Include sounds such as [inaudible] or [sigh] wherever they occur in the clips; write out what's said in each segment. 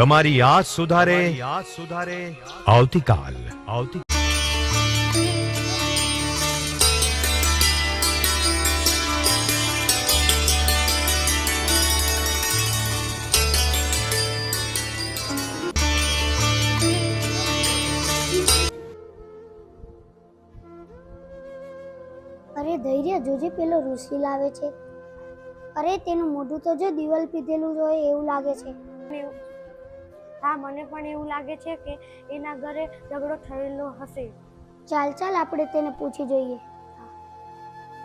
તમારી યાદ સુધારે. યાદ સુધારે. આવતીકાલ. આવતી અરે ધૈર્ય જોજે પેલો ઋષિ લાવે છે. અરે તેનું મોઢું તો જો દિવાલ પીધેલું હોય એવું લાગે છે. હા મને પણ એવું લાગે છે કે એના ઘરે ઝઘડો થયેલો હશે. ચાલ ચાલ આપણે તેને પૂછી જોઈએ.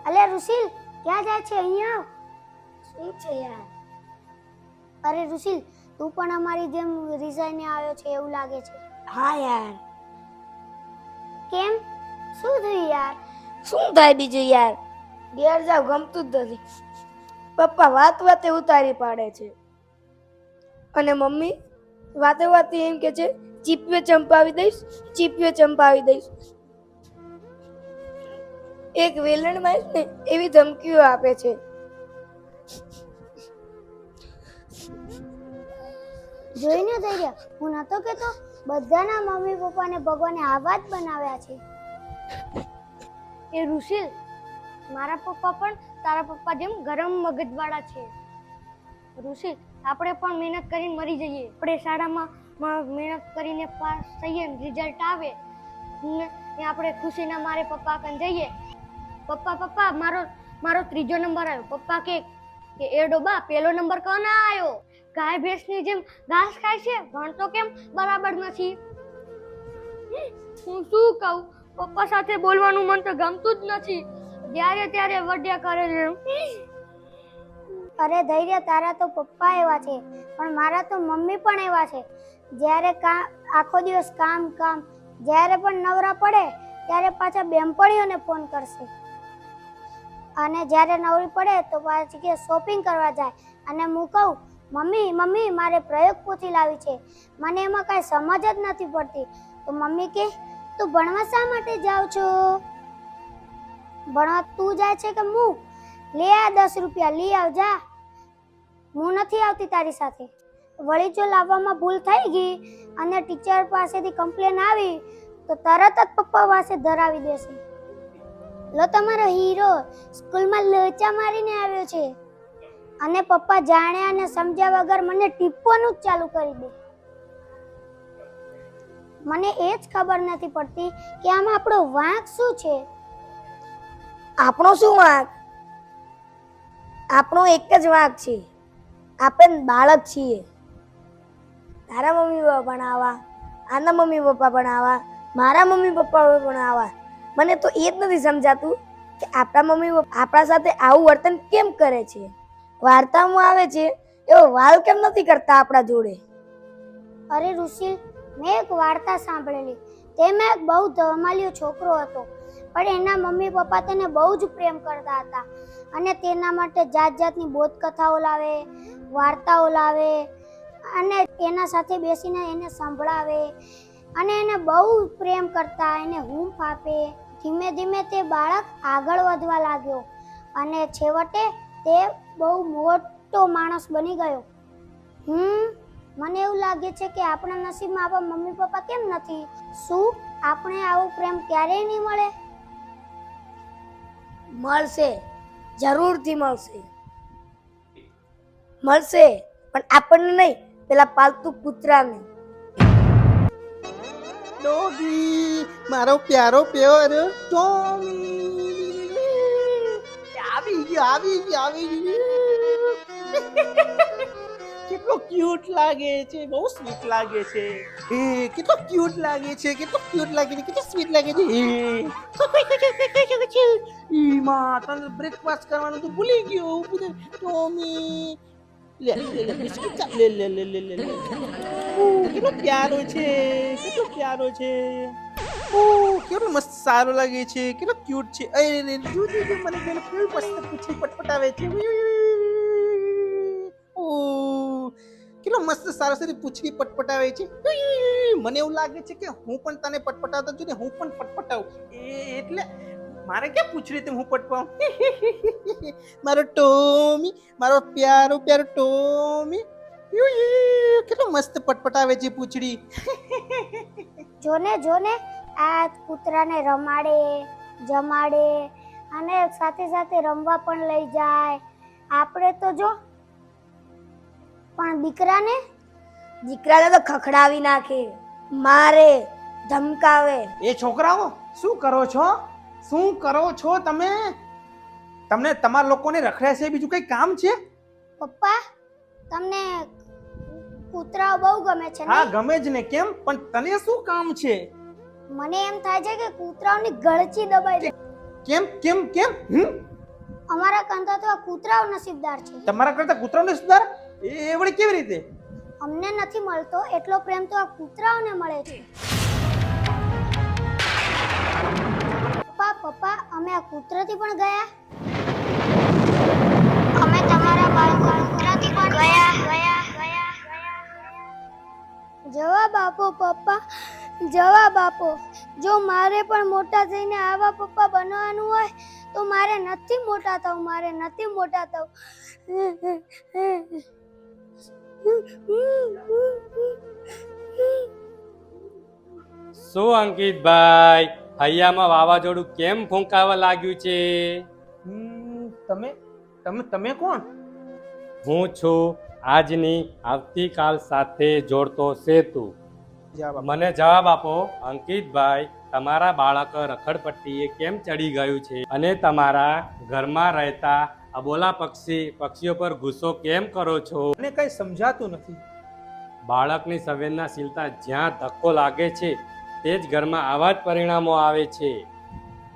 અલે ઋષિલ ક્યાં જાય છે? અહીંયા શું છે યાર? અરે ઋષિલ તું પણ અમારી જેમ રિઝાઈને આવ્યો છે એવું લાગે છે. હા યાર. કેમ? શું થયું યાર? શું થાય બીજું યાર? ઘેર જાવ ગમતું જ નથી. પપ્પા વાત વાતે ઉતારી પાડે છે. અને મમ્મી? વાતે વાતે એમ કે છે ચીપવે ચંપાવી દઈશ ચીપવે ચંપાવી દઈશ. એક વેલણમાં ને એવી ધમકીઓ આપે છે. જોઈને ધૈર્ય હું નતો કેતો બધાના મમ્મી પપ્પાને ભગવાને આવા જ બનાવ્યા છે. એ ઋષિલ મારા પપ્પા પણ તારા પપ્પા જેમ ગરમ મગજવાળા છે. ઋષિલ આપણે પણ મહેનત કરીને મરી જઈએ. આપણે શાળામાં મહેનત કરીને પાસ થઈએ રિઝલ્ટ આવે ને આપણે ખુશીના મારે પપ્પા કન જઈએ. પપ્પા પપ્પા, મારો મારો ત્રીજો નંબર આવ્યો. પપ્પા કે કે, એ ડોબા પહેલો નંબર કોને આવ્યો? ગાય, ભેંસની જેમ ઘાસ ખાય છે? ભણતો કેમ બરાબર નથી? હું શું કહું? પપ્પા સાથે બોલવાનું મન તો ગમતું જ નથી. જ્યારે, ત્યારે વઢ્યા કરે છે. અરે ધૈર્ય, તારા તો પપ્પા એવા છે, પણ મારા તો મમ્મી પણ એવા છે. જ્યારે કા, આખો દિવસ કામ કામ, જ્યારે પણ નવરા પડે, ત્યારે પાછા બેનપણીઓને ફોન કરશે. અને જ્યારે નવરી પડે, તો પાછી કે શોપિંગ કરવા જાય. અને હું કહું, મમ્મી મમ્મી, મારે પ્રયોગ પૂછી લાવી છે. મને એમાં કાંઈ સમજ જ નથી પડતી. તો મમ્મી કે, તું ભણવા શા માટે જાઉં છો? ભણવા તું જાય છે કે હું? લે આ દસ રૂપિયા લઈ આવજા હું નથી આવતી તારી સાથે. વળી જો લાવવામાં ભૂલ થઈ ગઈ અને ટીચર પાસેથી કમ્પ્લેન આવી, તો તરત જ પપ્પા પાસે ધરાવી દેશે. લો તમારો હીરો, સ્કૂલમાં લોચા મારીને આવ્યો છે. અને પપ્પા જાણ્યા અને સમજ્યા વગર મને ટીપવાનું જ ચાલુ કરી દે. મને એ જ ખબર નથી પડતી કે આમાં આપણો વાંક શું છે. આપણો શું વાંક? આપણો એક જ વાંક છે. આપણે બાળક છીએ. તારા મમ્મી પપ્પા પણ આવા, આના મમ્મી પપ્પા પણ આવા, મારા મમ્મી પપ્પા પણ આવા. મને તો એ જ નથી સમજાતું કે આપણા મમ્મી પપ્પા આપણા સાથે આવું વર્તન કેમ કરે છે? વાર્તામાં આવે છે, એવો વાલ કેમ નથી કરતા આપણા જોડે? અરે ઋષિ, મેં એક વાર્તા સાંભળેલી. તેમાં એક બહુ ધમાલિયો છોકરો હતો, પણ એના મમ્મી પપ્પા તેને બહુ જ પ્રેમ કરતા હતા. અને તેના માટે જાત જાતની બોધકથાઓ લાવે, વાર્તાઓ લાવે અને એના સાથે બેસીને એને સંભળાવે અને એને બહુ પ્રેમ કરતા, એને હૂંફ આપે. ધીમે ધીમે તે બાળક આગળ વધવા લાગ્યો અને છેવટે તે બહુ મોટો માણસ બની ગયો. હમ, મને એવું લાગે છે કે આપણા નસીબમાં આપણા મમ્મી પપ્પા કેમ નથી? શું આપણે આવો પ્રેમ ક્યારેય નહીં મળે? મળશે. જરૂરથી મળશે. મળશે, પણ આપણને નહીં, પેલા પાલતુ કૂતરાને. ડોગી, મારો પ્યારો પ્યોર ટોમી. આવી ગયો આવી ગયો આવી ગયો. [laughs] કેટલો ક્યુટ લાગે છે બહુ સ્વીટ લાગે છે એ કેટલો ક્યુટ લાગે છે કેટલો ક્યુટ લાગે છે કેટલો સ્વીટ લાગે છે એ ઈ માં તને બ્રેકફાસ્ટ કરવાનું તો ભૂલી ગયો ઊભું થઈને, ટોમી લે લે લે બિસ્કિટ ચા લે લે લે લે લે લે ઓહ, કેટલો પ્યારો છે કેટલો પ્યારો છે ઓહ કેટલો મસ્ત સારો લાગે છે કેટલો ક્યુટ છે અરે રે જો જો જો મને પેલો કેવું મસ્ત પૂછી પટપટાવે છે કેટલો મસ્ત સારો સારી પૂછડી પટપટાવે છે. મને એવું લાગે છે કે હું પણ તને પટપટાવતો છું ને હું પણ પટપટાવું. એટલે મારે ક્યાં પૂછડી તે હું પટપાવું? [laughs] મારો ટોમી, મારો પ્યારો પ્યારો ટોમી. કેટલો મસ્ત પટપટાવે છે પૂછડી. [laughs] જોને જોને, આ કૂતરાને રમાડે, જમાડે અને સાથે સાથે રમવા પણ લઈ જાય. આપણે તો જો પણ દીકરાને? દીકરાને તો ખખડાવી નાખે મારે ધમકાવે. એ છોકરાઓ શું કરો છો? શું કરો છો તમે? તમને તમારા લોકોને રખડ્યા છે બીજું કઈ કામ છે? પપ્પા તમને કૂતરાઓ બહુ ગમે છે હા ગમે જ ને કેમ? પણ તને શું કામ છે? મને એમ થાય છે કે કૂતરાઓની ગળચી દબાઈ દે. કેમ કેમ કેમ? હમ? અમારા કરતા તો આ કૂતરાઓ નસીબદાર છે. તમારા કરતા કૂતરાઓ સુધાર એ વળી કેવી રીતે? અમને નથી મળતો એટલો પ્રેમ તો આ કૂતરાઓને મળે છે. પપ્પા પપ્પા, અમે આ કૂતરાથી પણ ગયા? અમે તમારા બાળકો પણ ગયા ગયા. જવાબ આપો, પપ્પા. જવાબ આપો. જો મારે પણ મોટા થઈને આવા પપ્પા બનવાનું હોય, તો મારે નથી મોટા થવું, મારે નથી મોટા થવું. શું અંકિતભાઈ? હૈયામાં વાવાઝોડું કેમ ફૂંકાવા લાગ્યું છે? તમે તમે તમે કોણ? હું છું આજની આવતીકાલ સાથે જોડતો સેતુ. મને જવાબ આપો અંકિતભાઈ તમારા બાળક રખડપટ્ટીએ કેમ ચડી ગયું છે? અને તમારા ઘરમાં રહેતા અબોલા પક્ષી પક્ષીઓ પર ગુસ્સો કેમ કરો છો? મને કઈ સમજાતું નથી. બાળકની સંવેદનાશીલતા જ્યાં ધક્કો લાગે છે તે જ ઘરમાં આવા જ પરિણામો આવે છે.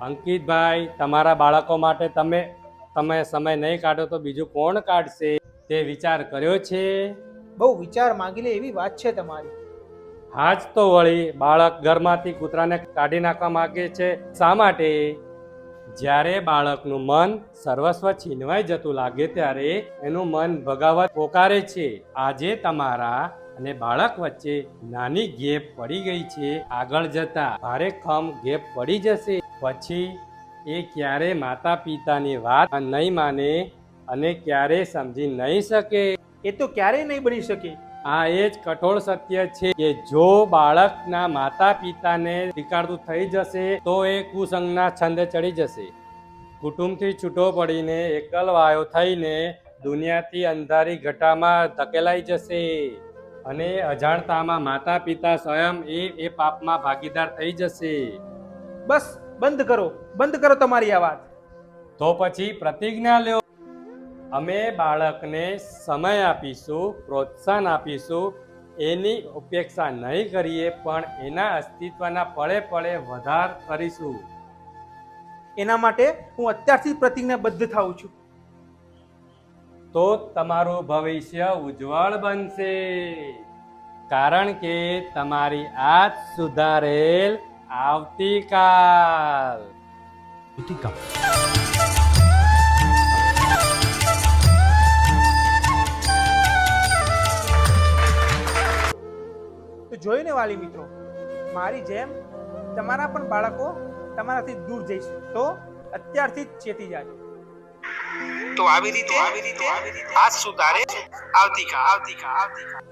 અંકિતભાઈ તમારા બાળકો માટે તમે તમે સમય નહીં કાઢો તો બીજું કોણ કાઢશે? તે વિચાર કર્યો છે? બહુ વિચાર માંગી લે એવી વાત છે તમારી. હા જ તો વળી બાળક ઘરમાંથી કૂતરાને કાઢી નાખવા માંગે છે. શા માટે? જ્યારે બાળકનું મન સર્વસ્વ છીનવાઈ જતું લાગે ત્યારે એનું મન ભગાવત પોકારે છે. આજે તમારા અને બાળક વચ્ચે નાની ગેપ પડી ગઈ છે. આગળ જતા ભારે ખમ ગેપ પડી જશે. પછી એ ક્યારે માતા પિતાની વાત નહીં માને અને ક્યારે સમજી નહીં શકે? એ તો ક્યારેય નહીં બની શકે. આ એ જ કઠોળ સત્ય છે કે જો બાળકના માતા પિતાને સ્વીકારતું થઈ જશે તો એ કુસંગના છંદે ચડી જશે. કુટુંબથી છૂટો પડીને એકલવાયો થઈને દુનિયાથી અંધારી ઘટામાં ધકેલાઈ જશે અને અજાણતામાં માતા પિતા સ્વયં એ એ પાપમાં ભાગીદાર થઈ જશે. બસ બંધ કરો. બંધ કરો તમારી આ વાત તો પછી પ્રતિજ્ઞા લ્યો. અમે બાળકને સમય આપીશું પ્રોત્સાહન આપીશું એની ઉપેક્ષા નહીં કરીએ પણ એના અસ્તિત્વના પળે પળે વધાર કરીશું. એના માટે હું અત્યારથી પ્રતિજ્ઞાબદ્ધ થાઉં છું. તો તમારું ભવિષ્ય ઉજ્જવળ બનશે. કારણ કે તમારી આજ સુધારેલ આવતીકાલ. આવતીકાલ. જોયું ને વાલી મિત્રો મારી જેમ તમારા પણ બાળકો તમારાથી દૂર જઈશ તો અત્યારથી જ ચેતી જાય તો આવી રીતે આવી રીતે આ સુધારે આવતીકા આવતીકા આવતીકાલ